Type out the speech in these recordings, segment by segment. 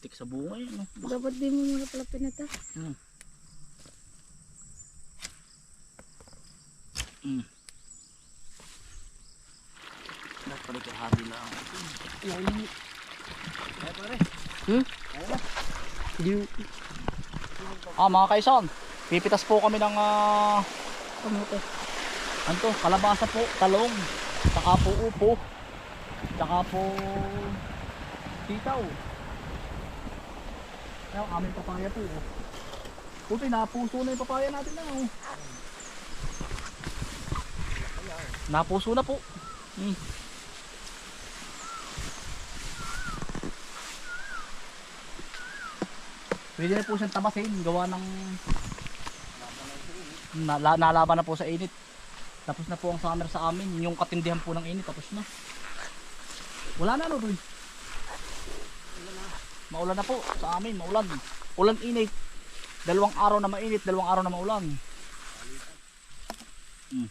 Pitik sa bunga yun. No? Dapat di mo muna pala pinata. Mm. Mm. Dapat ito hadi lang. Yan. Ay pare. Hmm? Di Ah mga kaisan, pipitas po kami ng ah, Kamote. ano to, kalabasa po, talong, saka po upo, saka po sitaw. Ayan, aming papaya po. Oh. Puti, napuso na yung papaya natin na. Oh. Napuso na po. Hmm. Pwede na po siyang tabasin, gawa ng Nala, nalaban na po sa init. Tapos na po ang summer sa amin. Yung katindihan po ng init, tapos na. Wala na no, Roy. Maulan na po sa amin, maulan. Ulan init. Dalawang araw na mainit, dalawang araw na maulan. Hmm.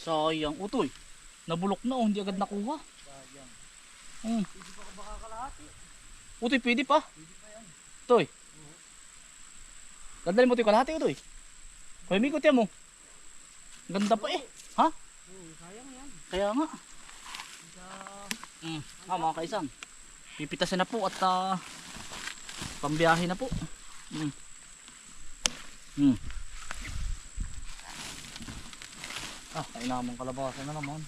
Sayang, utoy. Nabulok na oh, hindi agad nakuha. Hmm. Utoy, pwede pa. Toy. Ganda mo ito yung kalahati, Utoy. Kaya mikot yan mo. Ganda pa eh. Ha? Kaya nga. Mm. Ah, mga kaisan. Pipitasin na po at ah, pambiyahe na po. Mm. Mm. Ah, ay namang kalabasa na naman.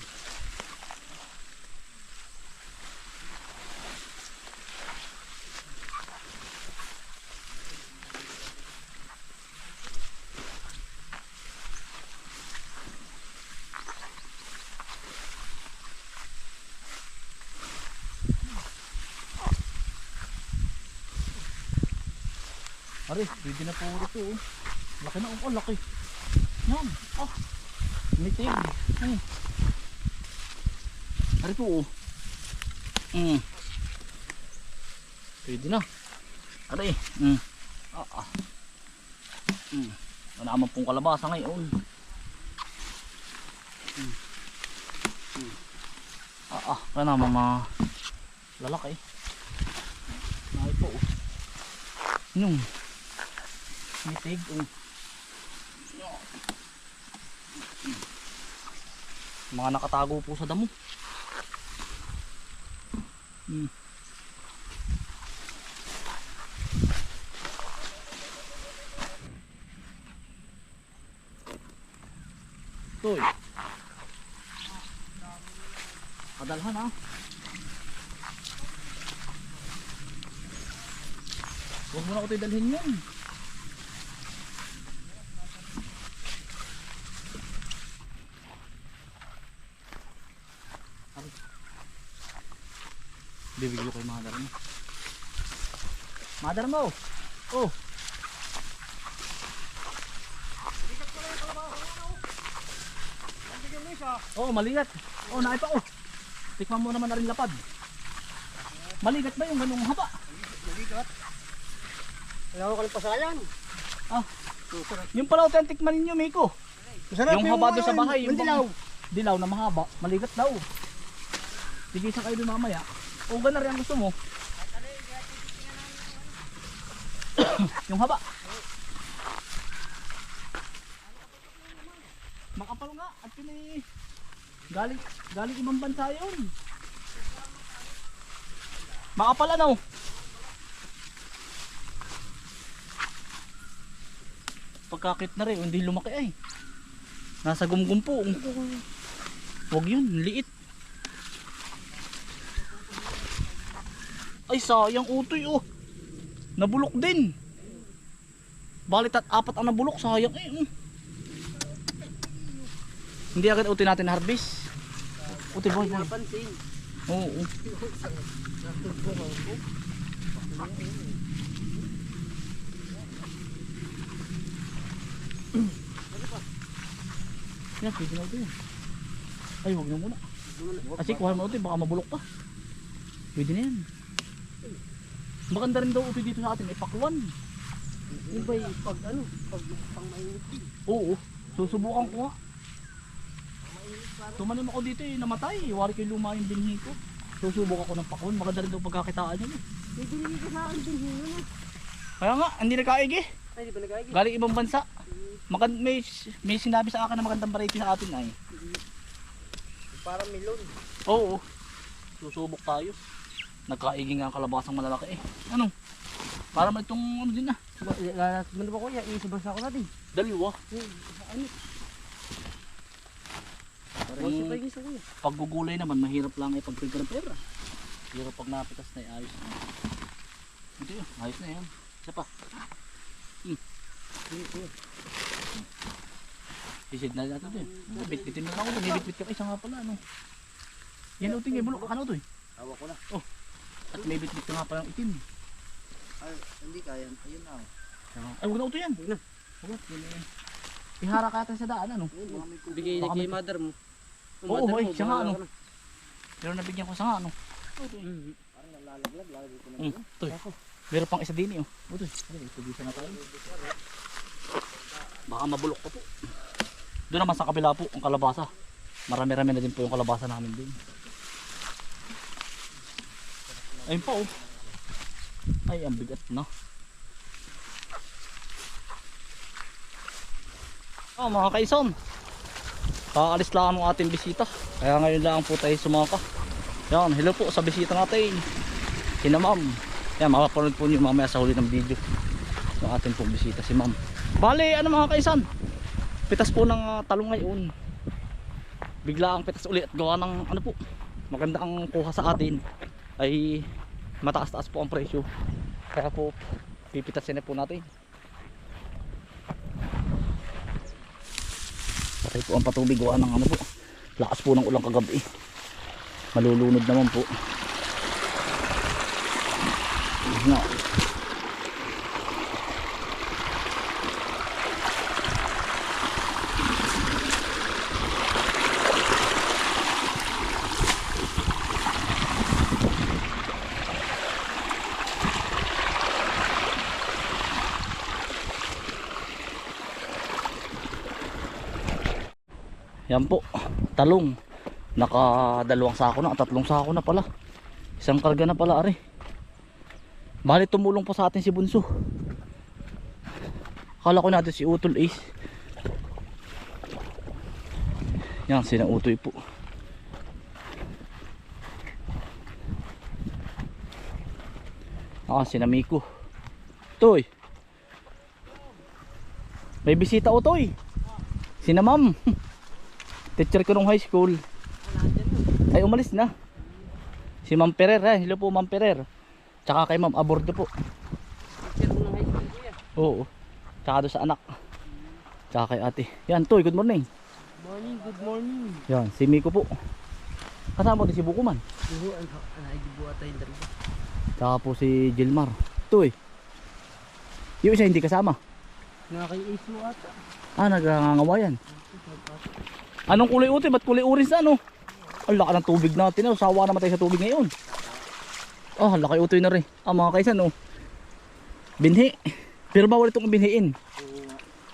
Ari, pwede na po ito oh. Laki na oh, oh laki. Yan, ah. Mitig. Hmm. Ari po oh. Mm. Pwede na. Ari, mm. Ah, ah. Mm. Wala naman pong kalabasa ngayon. Mm. Mm. Ah, ah. Wala na mga lalaki. Nakay po oh. Yung mitig oh. Mga nakatago po sa damo. Hmm. Toy. Kadalhan ha. Huwag mo na ko tayo dalhin yun. Bibigyan ko kay mother mo. Mother mo! Oh! Oh, maligat. Oh, naipa oh. Tikman mo naman na rin lapad. Maligat ba yung ganung haba? Wala ko kaling pasayan. Ah. Yung pala authentic man ninyo, Miko. Masarap Yung haba doon sa bahay, yung Yung dilaw. Dilaw na mahaba, maligat daw. Sige sa kayo doon mamaya. O ganun rin ang gusto mo. yung haba. Makapal nga at pini galing galing ibang bansa yun. Makapal ano? Pagkakit na rin, hindi lumaki ay. Nasa gumgum po. Huwag yun, liit. Ay sayang utoy oh. Nabulok din. Balit at apat ang nabulok, sayang eh. mm. Hindi agad utoy natin harvest. Utoy boy boy. Oo. oo. Yan, pwede na utoy. Ay, huwag na muna. Kasi kuha mo utoy, baka mabulok pa. Pwede na yan. Maganda rin daw utoy dito sa atin, ay pakwan. Yung ba'y pag ano, pag pang mainit. Oo, susubukan ko nga. Tumanim ako dito eh, namatay. Wari ko yung luma yung binhi ko. Susubok ako ng pakon. Maganda rin daw pagkakitaan yun eh. May binigay ka sa akin din yun eh. Kaya nga, hindi nagkaigi. Ay, di ba nag-aigi? Galing ibang bansa. Magand may, may sinabi sa akin na magandang variety sa atin ay. Parang melon. Oo. Susubok tayo. Nagkaigi nga ang kalabasang malalaki eh. Ano? Para man itong ano din ah. Lalat mo na ba kuya? Isabasa ako natin. Dalawa. Ano? Parang isa kuya. Paggugulay naman, mahirap lang ay pagpipera. Hirap pag napitas na ay ayos na. Ito yun, ayos na yan. Isa pa. Kuya. Isid na natin din. Bit-bitin na lang ako. Binibit-bit ka isa nga pala. Ano? Yan uting may bulok. Ano to eh? Tawa ko na. At may bit-bit ka nga palang itim. Ay, hindi kaya. Ayun na. Ay, huwag na uto yan. Huwag na. Huwag na. Yun. Ihara ka yata sa daan ano? Bigay Baka may- mother mo. Oo, ay, siya nga ano. Pero nabigyan ko sa nga ano. Parang nalalaglag. Lagi ko na. Mm, ito eh. Meron pang isa din eh. Oh. Ito itubisan na tayo. Baka mabulok pa po. Doon naman sa kabila po, ang kalabasa. Marami-rami na din po yung kalabasa namin din. Ayun pa oh. Ay, ang bigat na. Oh, mga kaison. Kaalis lang ang ating bisita. Kaya ngayon lang po tayo sumaka. Yan, hello po sa bisita natin. Sina ma'am. Yan, makapanood po niyo mamaya sa huli ng video. Yung ating pong bisita si ma'am. Bale, ano mga kaisan? Pitas po ng ah, talong ngayon. Bigla ang pitas uli at gawa ng ano po. Maganda ang kuha sa atin. Ay mataas-taas po ang presyo. Kaya po pipitasin na po natin. Patay po ang patubig gawa ng ano po. Lakas po ng ulang kagabi. Malulunod naman po. No. Yan po, talong. Naka dalawang sako na, tatlong sako na pala. Isang karga na pala, are. Bali tumulong po sa atin si Bunso. Akala ko natin si Utol Ace. Yan, sina Utoy po. Ah, sina Miko. Toy. May bisita Utoy. Sina Ma'am. Teacher ko nung high school. Ay umalis na. Si Ma'am Perer, ha? hello po Ma'am Perer. Tsaka kay Ma'am Abordo po. Teacher mo ng high school kuya. Oo. Tsaka doon sa anak. Tsaka kay ate. Yan, Toy, good morning. Morning, good morning. Yan, si Miko po. Kasama din si Bukuman. Oo, ang buhat tayo dito. Tsaka po si Gilmar. Toy. Yung isa hindi kasama. Mo ata. Ah, nagangangawayan. Anong kulay utoy? Ba't kulay orange na ano? Ang laki ng tubig natin. Oh. Sawa naman tayo sa tubig ngayon. Oh, ang laki utoy na rin. Ah, mga kaisan oh. Binhi. Pero bawal itong binhiin.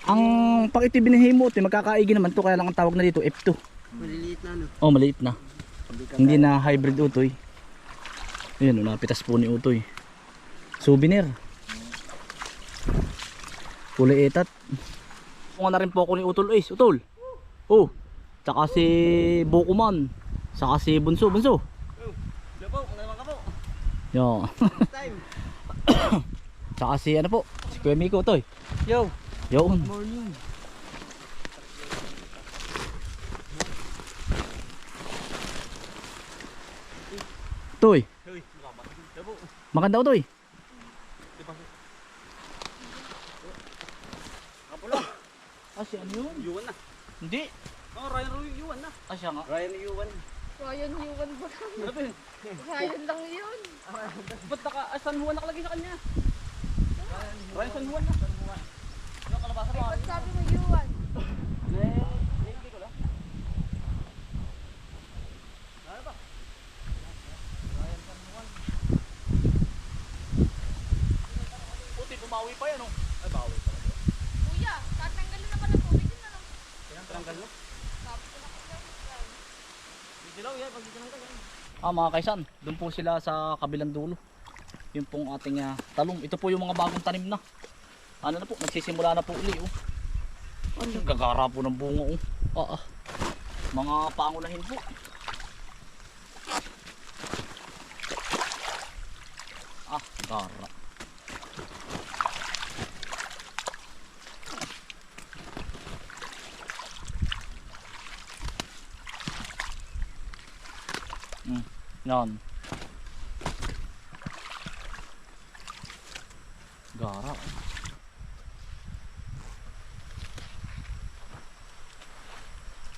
Ang pag ito binhi mo, ito, magkakaigi naman to kaya lang ang tawag na dito F2. Maliliit na ano. Oh, maliit na. Hindi na hybrid utoy. Ayun, oh, napitas po ni utoy. Souvenir. Kulay etat. Kung na rin po ako ni Utol Ace. Utol. Oh. Tsaka si Bokuman. Tsaka si Bunso. Bunso. Hello po, naman ka po? Yo. Time. Tsaka si ano po. Si Kuya Miko. Toy. Yo, Yun. morning. Toy. Maganda Toy. Kapula. Ah, si ano yun? Yuwan na. Hindi. Oh, Ryan Ru Yuwan na. Ah, siya nga. Ryan Yuwan. Ryan Yuwan ba? Ano ba yun? Ryan lang yun. Ba't naka, ah, San Juan nakalagay sa kanya? Ryan San Juan na. Ano kalabasa Ay, mo? ba't sabi mo Yuwan? Hindi ko lang. Ano ba? Puti, bumawi pa yan oh. Ay, bawi pa. Kuya, tatanggalin naman ang tubig yun ano? Tanggal na. Tapos ko na kasi Yan, pag dito yan. Ah mga kaisan, doon po sila sa kabilang dulo. Yun pong ating ah, talong. Ito po yung mga bagong tanim na. Ano na po, nagsisimula na po uli oh. Ano, gagara po ng bunga oh. Ah, ah. Mga pangulahin po. Ah, gara. Mm, yan. Gara.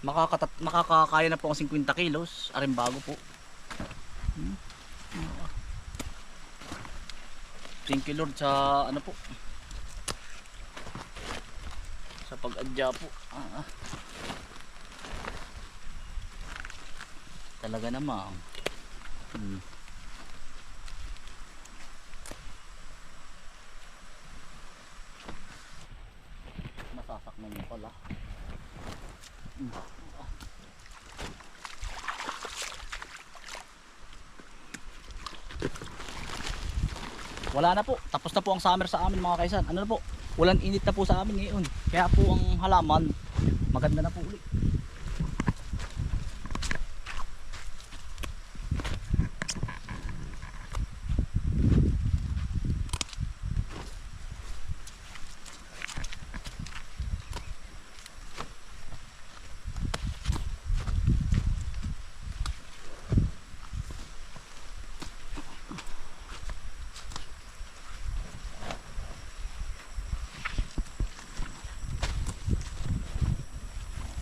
Makakatat makakakaya na po ang 50 kilos. Aring bago po. Hmm. Thank you Lord sa ano po. Sa pag-adya po. Ah. Talaga naman. Hmm. Masasaknan mo pala. Wala na po. Tapos na po ang summer sa amin mga kaisan. Ano na po? Ulan init na po sa amin ngayon. Kaya po ang halaman maganda na po ulit.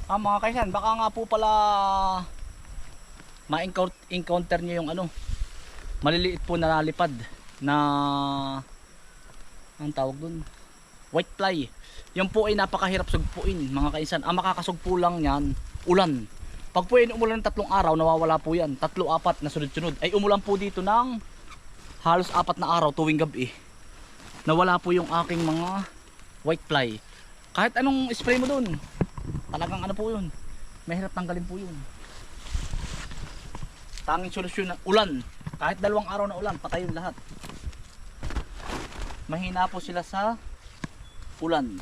Ah mga kaisan, baka nga po pala ma-encounter nyo yung ano, maliliit po na lalipad na ang tawag dun, white fly. Yan po ay napakahirap sugpuin mga kaisan. Ang makakasugpo lang yan, ulan. Pag po yan umulan ng tatlong araw, nawawala po yan. Tatlo, apat na sunod-sunod. Ay umulan po dito ng halos apat na araw tuwing gabi. Nawala po yung aking mga white fly. Kahit anong spray mo dun, talagang ano po yun? Mahirap tanggalin po yun. Tanging solusyon na ulan. Kahit dalawang araw na ulan patay yun lahat. Mahina po sila sa ulan.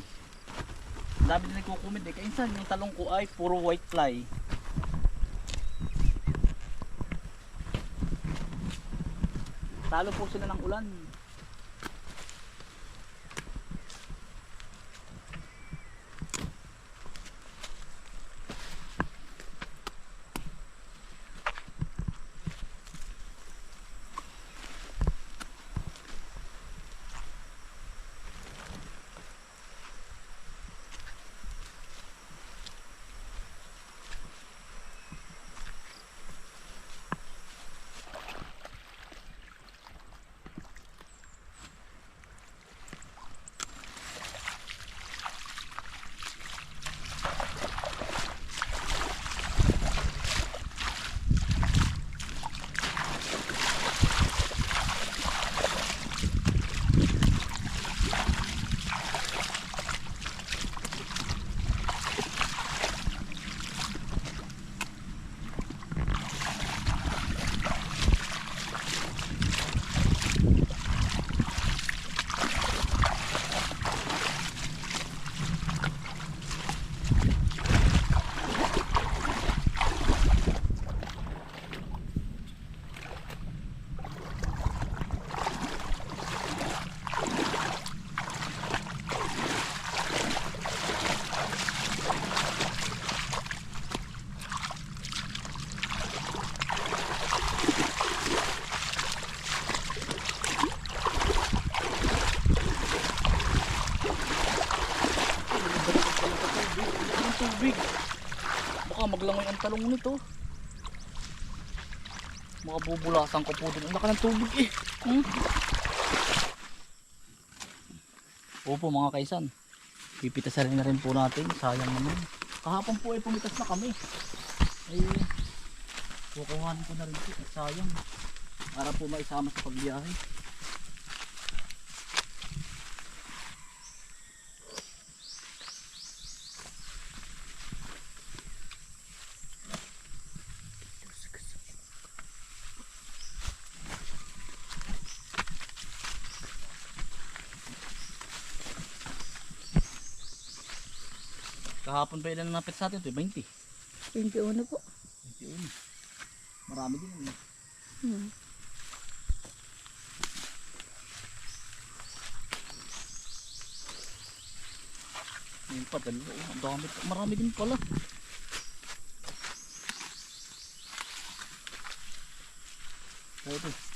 Dami din nagkukomment eh. Kainsan yung talong ko ay puro white fly. Talo po sila ng ulan talong nito. Makabubulasan ko po dun. Ang laki ng tubig eh. Hmm? Opo mga kaisan. Pipitasarin na rin po natin. Sayang naman. Kahapon po ay pumitas na kami. Ay, kukuhanin ko na rin po. Sayang. Para po maisama sa pagbiyahe. Kahapon pa ilan napit sa atin ito? 20. 21 po. 21. Marami din. Ano? Hmm. Yun pa, dalawa. oh. Ang dami. Marami din pala. Ito.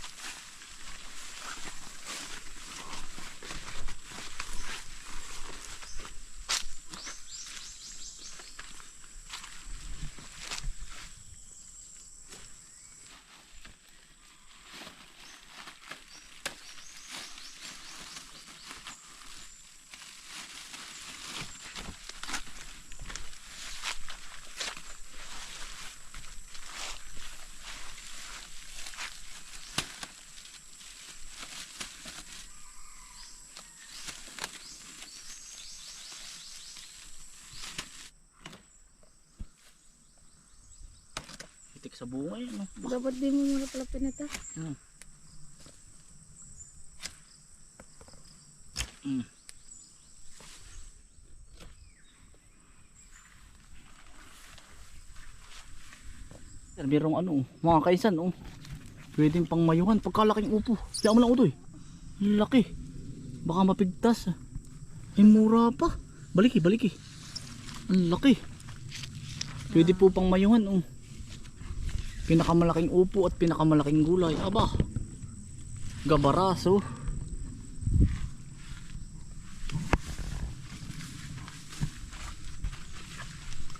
Sa bunga yun. No? Dapat di mo muna pala pinata. Hmm. Mm. Sir, Merong ano, oh, mga kaisan, oh. Pwedeng pang mayuhan, pagkalaking upo. Diyan mo lang utoy. Laki. Baka mapigtas. ah. Ay, mura pa. Baliki, baliki. Ang laki. Pwede po pang mayuhan, oh. Pinakamalaking upo at pinakamalaking gulay. Aba. Gabaraso.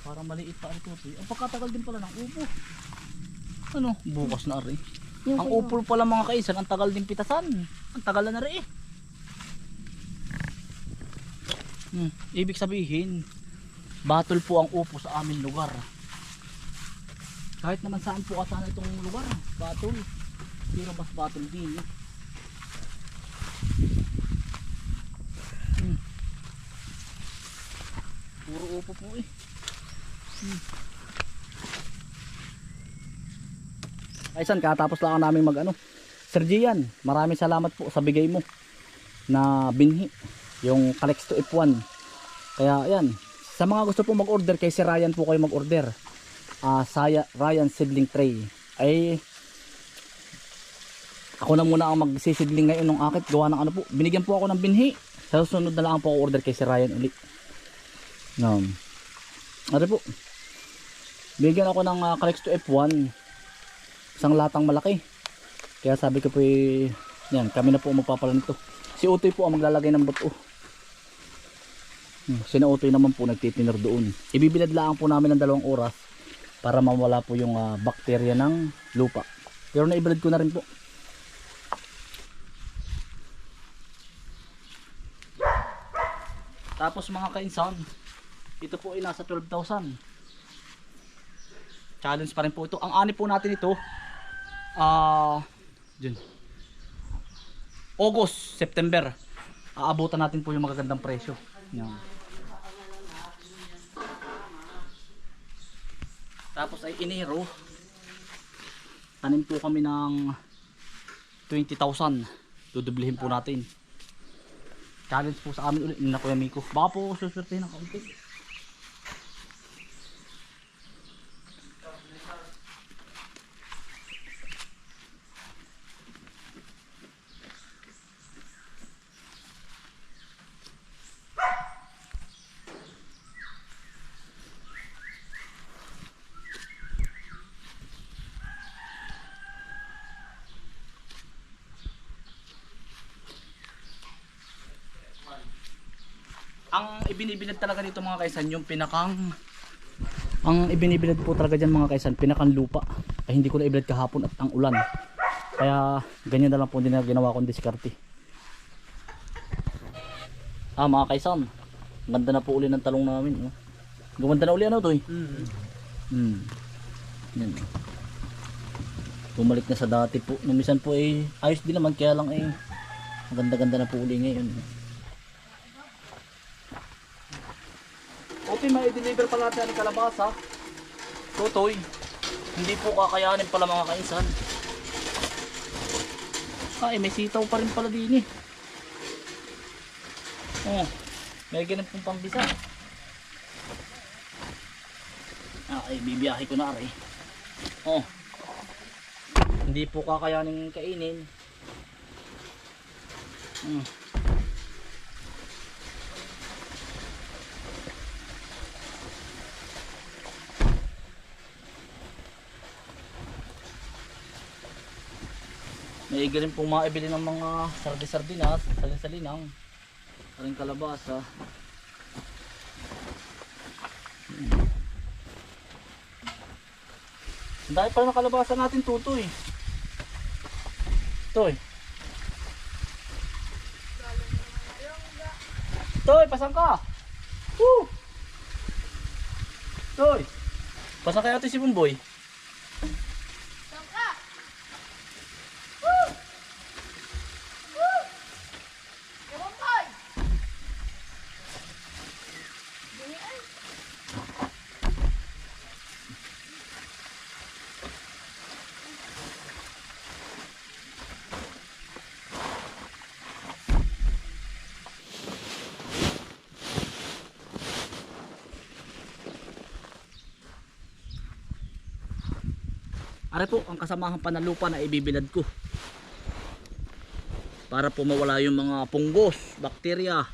Parang maliit pa ito. eh. Ang pagkatagal din pala ng upo. Ano? Bukas na rin. Yung Ang upo pala mga kaisan, ang tagal din pitasan. Ang tagal na rin eh. Hmm, ibig sabihin, battle po ang upo sa aming lugar. Kahit naman saan po kasana itong lugar, battle. Pero mas battle din eh. Hmm. Puro upo po eh. Ay san, katapos lang namin mag ano. Sir Gian, maraming salamat po sa bigay mo na binhi. Yung Kalex to F1. Kaya ayan, sa mga gusto po mag-order kay si Ryan po kayo mag-order. Ah, saya Ryan Seedling Tray. Ay ako na muna ang magsisidling ngayon ng akit gawa ng ano po. Binigyan po ako ng binhi. Sa susunod na lang po ako order kay si Ryan uli. No. Ano po? Bigyan ako ng uh, Kalex to F1 isang latang malaki kaya sabi ko po eh, yan kami na po magpapala nito si Utoy po ang maglalagay ng buto hmm, si Utoy naman po nagtitinir doon ibibilad lang po namin ng dalawang oras para mawala po yung ah, bakterya ng lupa. Pero naibilad ko na rin po. Tapos mga kainsan ito po ay nasa 12,000 challenge pa rin po ito. Ang ani po natin ito ah dyan. August, September. Aabutan natin po yung magagandang presyo. Yan tapos ay Enero tanim po kami ng 20,000 dudublihin po natin. Challenge po sa amin ulit na Kuya Miko. Baka po susurtihin ng kaunti ang ibinibilad talaga dito mga kaisan yung pinakang ang ibinibilad po talaga dyan mga kaisan pinakang lupa. Ay hindi ko na ibilad kahapon at ang ulan. Kaya ganyan na lang po din na ginawa kong diskarte. Ah mga kaisan ganda na po uli ng talong namin oh. gumanda na uli ano to eh hmm. yan. Bumalik na sa dati po. Numisan po eh ayos din naman kaya lang eh maganda ganda na po uli ngayon Okay, may deliver pa natin ang kalabasa. Tutoy. Hindi po kakayanin pala mga kainsan. Ay, may sitaw pa rin pala din eh. Oh, may ganun pong pambisa. ay bibiyahe ko na rin. Oh. Hindi po kakayanin kainin. Hmm. May rin pong maibili ng mga sardi-sardinas, salin-salinang, rin kalabasa. Ang dami pala ng kalabasa natin, tutoy. Toy. Toy, pasang ka. Woo! Toy. Pasang kaya ito si Bumboy. Are po ang kasamahan panalupa na ibibilad ko. Para po mawala yung mga punggos, bakterya.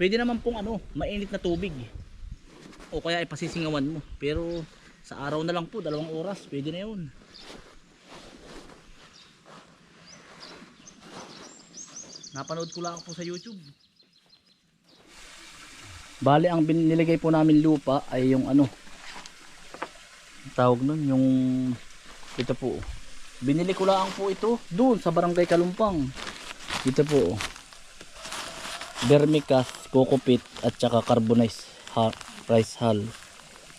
Pwede naman pong ano, mainit na tubig. O kaya ipasisingawan mo. Pero sa araw na lang po, dalawang oras, pwede na yun. Napanood ko lang po sa YouTube. Bali ang biniligay po namin lupa ay yung ano tawag nun yung ito po. Binili ko lang po ito doon sa barangay Kalumpang. Ito po. Vermicast, coco pit at saka carbonized ha- rice hull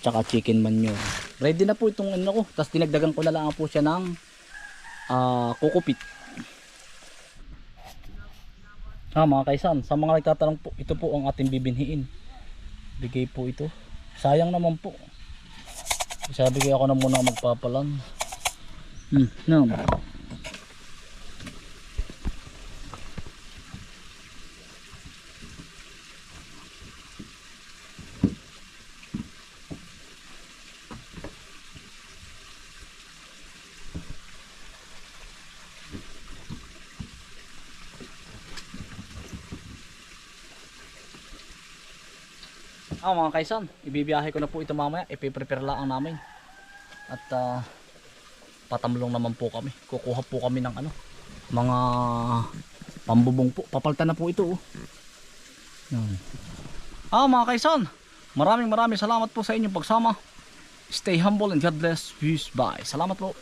tsaka chicken manure. Ready na po itong ano ko. Tapos dinagdagan ko na lang po siya ng ah coco pit ah mga kaisan sa mga nagtatanong po ito po ang ating bibinhiin bigay po ito. Sayang naman po. Sabi ko ako na muna magpapalan. Hmm, no. Ah mga kaisan, ibibiyahe ko na po ito mamaya. Ipiprepare lang namin. At ah, patamlong naman po kami. Kukuha po kami ng ano, mga pambubong po. Papalta na po ito. Oh. Yan. Ah mga kaisan, maraming maraming salamat po sa inyong pagsama. Stay humble and God bless. Peace. Bye. Salamat po.